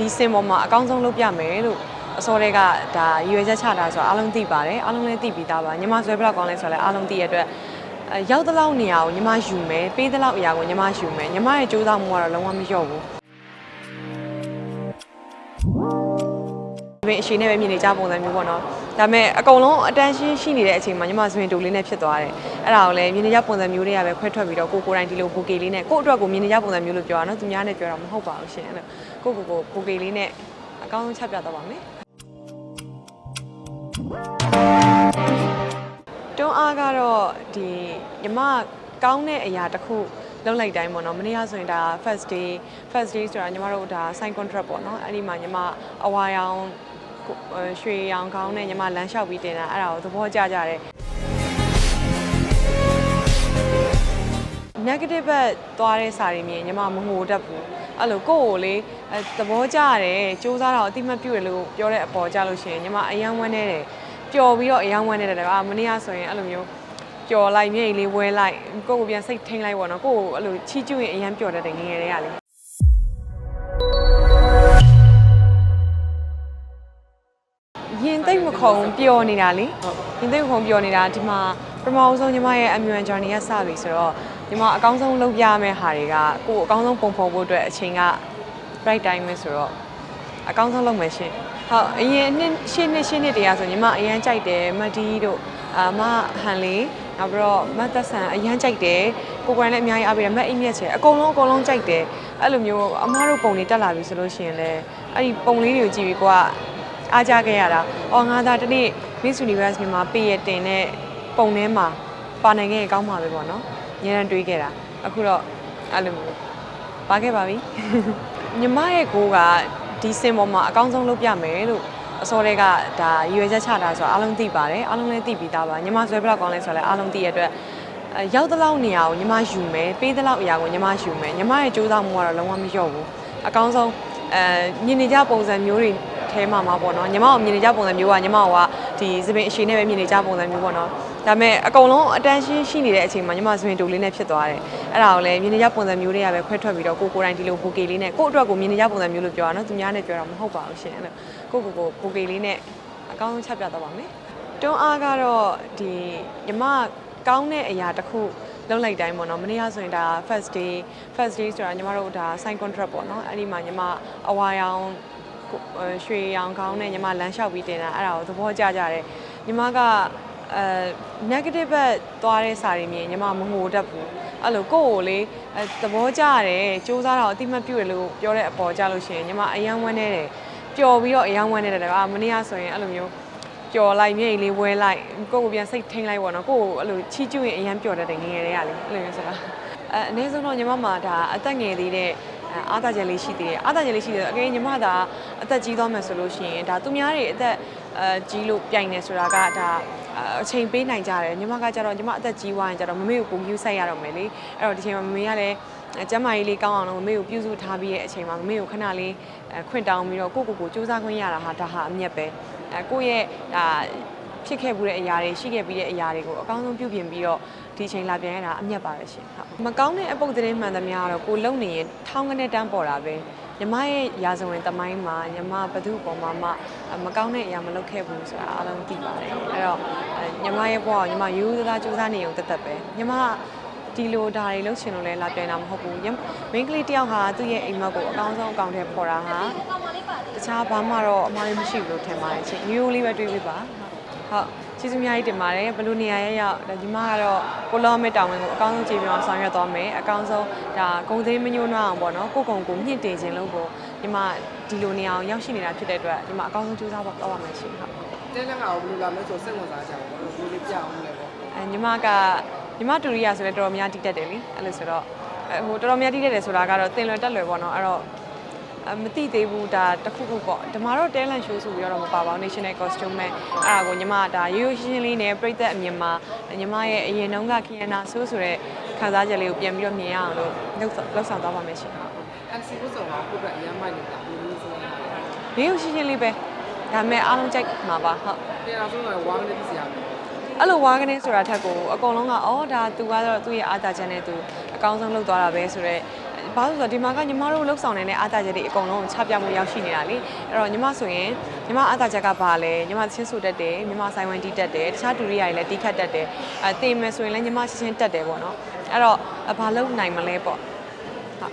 ဒီစင်ပေါ်မှာအကောင်းဆုံးလုပ်ပြမယ်လို့အစောတွေကဒါရွေချက်ချတာဆိုတော့အားလုံးသိပါတယ်အားလုံးလည်းသိပြီးသားပါညီမဆွဲဘလောက်ကောင်းလဲဆိုတော့လည်းအားလုံးသိရတဲ့အတွက်အဲရောက်တဲ့လောက်နေရာကိုညီမယူမယ်ပေးတဲ့လောက်အရာကိုညီမယူမယ်ညီမရဲ့ကြိုးစားမှုကတော့လုံးဝမလျော့ဘူးဒီပင်အရှိနဲ့ပဲမြင်နေကြပုံစံမျိုးပေါ့နော်ဒါပေမဲ့အကုန်လုံးအတန်းရှင်းရှိနေတဲ့အချိန်မှာညီမစပင်တူလေးနဲ့ဖြစ်သွားတယ် အဲ့ဒါကိုလည်းမြင်နေကြပုံစံမျိုးတွေကပဲခွဲထွက်ပြီးတော့ကိုကိုယ်တိုင်ဒီလိုဘူကေလေးနဲ့ကိုယ့်အတွက်ကိုမြင်နေကြပုံစံမျိုးလို့ပြောတာနော်သူများနဲ့ပြောတာမဟုတ်ပါဘူးရှင်အဲ့လိုကိုကိုကိုဘူကေလေးနဲ့အကောင်းဆုံးချက်ပြတော့ပါမယ်တွန်းအားကတော့ဒီညီမကောင်းတဲ့အရာတစ်ခုလုံးလိုက်တိုင်းပေါ့နော်မနေ့ကဆိုရင်ဒါ first day first day ဆိုတာညီမတို့ဒါ sign contract ပေါ့နော်အဲ့ဒီမှာညီမအဝါရောင်ကိုအဲရွှေရောင်ကောင်းနဲ့ညီမလမ်းလျှောက်ပြီးတင်တာအဲ့ဒါကိုသဘောကျကြတယ် negative ဘက်သွားတဲ့စာတွေမြင်ညီမမငိုတတ်ဘူးအဲ့လိုကိုယ့်ကိုလေအဲသဘောကျရတယ်စူးစမ်းတော့အတိမတ်ပြုတယ်လို့ပြောတဲ့အပေါ်ကြလို့ရှိရင်ညီမအယမ်းဝမ်းနေတယ်ပျော်ပြီးတော့အယမ်းဝမ်းနေတယ်အာမနေ့ကဆိုရင်အဲ့လိုမျိုးပျော်လိုက်မျက်ရည်လေးဝဲလိုက်ကိုယ့်ကိုပြန်စိတ်ထိန်လိုက်ပေါ့နော်ကိုယ့်ကိုအဲ့လိုချီးကျူးရင်အယမ်းပျော်တတ်တယ်ငယ်ငယ်တည်းကလေရင်သိမ့်မခုံပျော်နေတာလေရင်သိမ့်မခုံပျော်နေတာဒီမှာပထမအဆုံးညီမရဲ့အမြွန် journey ကစပြီဆိုတော့ ညီမအကောင်းဆုံးလုပ်ပြမယ့်ဟာတွေကကိုယ်အကောင်းဆုံးပုံဖော်ဖို့အတွက်အချိန်က right time ပဲဆိုတော့အကောင်းဆုံးလုပ်မယ်ရှင်ဟုတ်အရင်နှစ်ရှင်းနှစ်ရှင်းနှစ်တည်းကဆိုညီမအရန်ကြိုက်တယ်မတ်ဒီတို့အာမဟန်လေးနောက်ပြီးတော့မတ်သက်ဆန်အရန်ကြိုက်တယ်ကိုကိုယ်တိုင်လည်းအများကြီးအားပေးတယ်မတ်အိမြက်ချေအကုန်လုံးအကုန်လုံးကြိုက်တယ်အဲ့လိုမျိုးအမားတို့ပုံတွေတက်လာပြီဆိုလို့ရှိရင်လည်းအဲ့ဒီပုံလေးတွေကိုကြည့်ပြီးကိုကအားကြခဲ့ရတာ။အော်ငါသာတနေ့ Miss Universe မြန်မာပေးရတင်တဲ့ပုံထဲမှာပါနိုင်ခဲ့ရင်ကောင်းမှာပဲပေါ့နော်။ ညရန်တွေးခဲ့တာ။အခုတော့အဲ့လိုမျိုးပါခဲ့ပါပြီ။ညီမရဲ့ကိုကဒီစင်ပေါ်မှာအကောင်းဆုံးလုပ်ပြမယ်လို့အစောတွေကဒါရွေချက်ချတာဆိုတော့အားလုံးသိပါတယ်။အားလုံးလည်းသိပြီးသားပါ။ညီမဆွဲဘလောက်ကောင်းလဲဆိုတော့လည်းအားလုံးသိရတဲ့အတွက်အဲရောက်တဲ့လောက်နေရာကိုညီမယူမယ်ပေးတဲ့လောက်အရာကိုညီမယူမယ်ညီမရဲ့ကြိုးစားမှုကတော့လုံးဝမလျော့ဘူးအကောင်းဆုံးအဲမြင်နေကြပုံစံမျိုးတွေထဲမှာမှာပေါ့နော်ညီမကိုမြင်နေကြပုံစံမျိုးကညီမကဒီစပင်အရှိနဲ့ပဲမြင်နေကြပုံစံမျိုးပေါ့နော် ဒါပေမဲ့အကုန်လုံးအတန်းရှင်းရှိနေတဲ့အချိန်မှာညီမစပင်တူလေးနဲ့ဖြစ်သွားတယ်အဲ့ဒါကိုလည်းမြင်နေကြပုံစံမျိုးတွေကပဲခွဲထွက်ပြီးတော့ကိုကိုယ်တိုင်ဒီလိုဘူကေလေးနဲ့ကိုယ့်အတွက်ကိုမြင်နေကြပုံစံမျိုးလို့ပြောတာနော်သူများနဲ့ပြောတာမဟုတ်ပါဘူးရှင်အဲ့လိုကိုကိုကိုဘူကေလေးနဲ့အကောင်းဆုံးချက်ပြတော့ပါမယ်တွန်းအားကတော့ဒီညီမကောင်းတဲ့အရာတစ်ခုလုံးလိုက်တိုင်းပေါ့နော်မနေ့ကဆိုရင်ဒါ first day first day ဆိုတာညီမတို့ဒါ sign contract ပေါ့နော်အဲ့ဒီမှာညီမအဝါရောင်ကိုအဲရွှေရောင်ကောင်းနဲ့ညီမလမ်းလျှောက်ပြီးတင်တာအဲ့ဒါကိုသဘောကျကြတယ်ညီမက အဲ negative ဘက်သွားတဲ့စာတွေမြင်ညီမမငိုတတ်ဘူးအဲ့လိုကိုယ့်ကိုလေအဲသဘောကျရတယ်စူးစမ်းတော့အတိမတ်ပြုတယ်လို့ပြောတဲ့အပေါ်ကြလို့ရှိရင်ညီမအယမ်းဝမ်းနေတယ်ပျော်ပြီးတော့အယမ်းဝမ်းနေတယ်အာမနေ့ကဆိုရင်အဲ့လိုမျိုးပျော်လိုက်မျက်ရည်လေးဝဲလိုက်ကိုယ့်ကိုပြန်စိတ်ထိန်လိုက်ပေါ့နော်ကိုယ့်ကိုအဲ့လိုချီးကျူးရင်အရန်ပျော်တတ်တယ်ငယ်ငယ်တည်းကလေအဲ့လိုမျိုးဆိုတာအဲအနည်းဆုံးတော့ညီမမှာဒါအသက်ငယ်သေးတဲ့အဲအားသာချက်လေးရှိသေးတယ်အားသာချက်လေးရှိတယ်အကယ်ညီမဒါအသက်ကြီးသွားမယ်ဆိုလို့ရှိရင်ဒါသူများတွေအသက် အဲကြီးလို့ပြိုင်နေဆိုတာကဒါအချိန်ပေးနိုင်ကြတယ်ညီမကကြတော့ညီမအသက်ကြီးသွားရင်ကြတော့မမေကိုပုံယူဆိုင်ရတော့မယ်လေအဲ့တော့ဒီချိန်မှာမမေကလည်းကျမ်းမာရေးလေးကောင်းအောင်လို့မမေကိုပြုစုထားပြီးရဲ့အချိန်မှာမမေကိုခဏလေးခွင့်တောင်းပြီးတော့ကိုကိုကိုစူးစမ်းခွင့်ရတာဟာဒါဟာအမြတ်ပဲအဲကိုယ့်ရဲ့ဒါဖြစ်ခဲ့မှုတဲ့အရာတွေရှိခဲ့ပြီးတဲ့အရာတွေကိုအကောင်းဆုံးပြုပြင်ပြီးတော့ဒီချိန်လာပြန်ရတာအမျက်ပါပဲရှင်ဟုတ်မကောင်းတဲ့အပုတ်သတင်းမှန်သမျှကတော့ကိုလုံနေရင်ထောင်းကနေတန်းပေါ်တာပဲ ညီမရဲ့ရာဇဝင်တမိုင်းမှာညီမဘသူ့ပေါ်မှာမှမကောင်းတဲ့အရာမလုပ်ခဲ့ဘူးဆိုတာအားလုံးသိပါတယ်အဲ့တော့ညီမရဲ့ဘဝကိုညီမရိုးရိုးသားသားစူးစမ်းနေုံတက်တက်ပဲညီမဒီလိုဒါတွေလုပ်ချင်လို့လဲလာပြန်တာမဟုတ်ဘူးမိန်းကလေးတယောက်ဟာသူ့ရဲ့အိမ်မက်ကိုအကောင်းဆုံးအကောင့်ထဲပေါ်တာဟာတခြားဘာမှတော့အမှားမရှိဘူးလို့ထင်ပါတယ်ချင်းရိုးရိုးလေးပဲတွေးပေးပါဟုတ် ကျေးဇူးအများကြီးတင်ပါတယ်ဘယ်လိုနေရာရရောက်ဒါညီမကတော့ကိုလောမစ်တောင်ဝင်ကိုအကောင်းဆုံးကြည့်ပြီးအောင်ဆောင်ရွက်သွားမယ်အကောင်းဆုံးဒါဂုံသေးမညှိုးနှောင်းအောင်ပေါ့နော်ကိုကုံကိုမြင့်တင်ခြင်းလို့ပေါ့ညီမဒီလိုနေရာအောင်ရောက်ရှိနေတာဖြစ်တဲ့အတွက်ညီမအကောင်းဆုံးကြိုးစားပါတော့ပါမယ်ရှင်ဟုတ်တင်းလက်ကဘယ်လိုလာမလဲဆိုစိတ်ဝင်စားကြပါဘောဘယ်လိုပြအောင်လဲပေါ့အဲညီမကညီမတူရီယာဆိုလည်းတော်တော်များတိတက်တယ်လीအဲ့လိုဆိုတော့အဲဟိုတော်တော်များတိတက်တယ်ဆိုတာကတော့တင်လွယ်တက်လွယ်ပေါ့နော်အဲ့တော့အ မသိသေးဘူးဒါတစ်ခုခုပေါ့ဒီမှာတော့ talent show ဆိုပြီးတော့မပါပါဘူး national costume မဲ့အဲ့ဒါကိုညီမကဒါရိုးရိုးရှင်းရှင်းလေးနဲ့ပြိသက်အမြင်မှာညီမရဲ့အရင်တုန်းကခီယနာဆိုးဆိုတဲ့ခံစားချက်လေးကိုပြန်ပြီးတော့မြင်ရအောင်လို့လုပ်ဆောင်လုပ်ဆောင်သွားပါမယ်ရှင်ဟုတ် MC ဘုဆောင်ကကိုယ့်အတွက်အရင်မိုက်နေတာဘယ်လိုဆိုလဲရိုးရိုးရှင်းရှင်းလေးပဲဒါပေမဲ့အားလုံးကြိုက်မှာပါဟုတ်တရားဆုံးတော့ဝါးကနေပြစီရမယ်အဲ့လိုဝါကနေဆိုတာထက်ကိုအကုန်လုံးကအော်ဒါသူကတော့သူ့ရဲ့အားသာချက်နဲ့သူအကောင်းဆုံးလုပ်သွားတာပဲဆိုတော့ ဘာလို့လဲဆိုတော့ဒီမှာကညီမတို့လှုပ်ဆောင်နေတဲ့အားသာချက်တွေအကုန်လုံးချပြမှုရောက်ရှိနေတာလေအဲ့တော့ညီမဆိုရင်ညီမအားသာချက်ကဘာလဲညီမချင်းဆိုတတ်တယ်ညီမဆိုင်ဝင်တီးတတ်တယ်တခြားဒူရိယာတွေလည်းတီးခတ်တတ်တယ်အဲတင်မယ်ဆိုရင်လည်းညီမချင်းချင်းတတ်တယ်ပေါ့နော်အဲ့တော့ဘာလုပ်နိုင်မလဲပေါ့ဟုတ်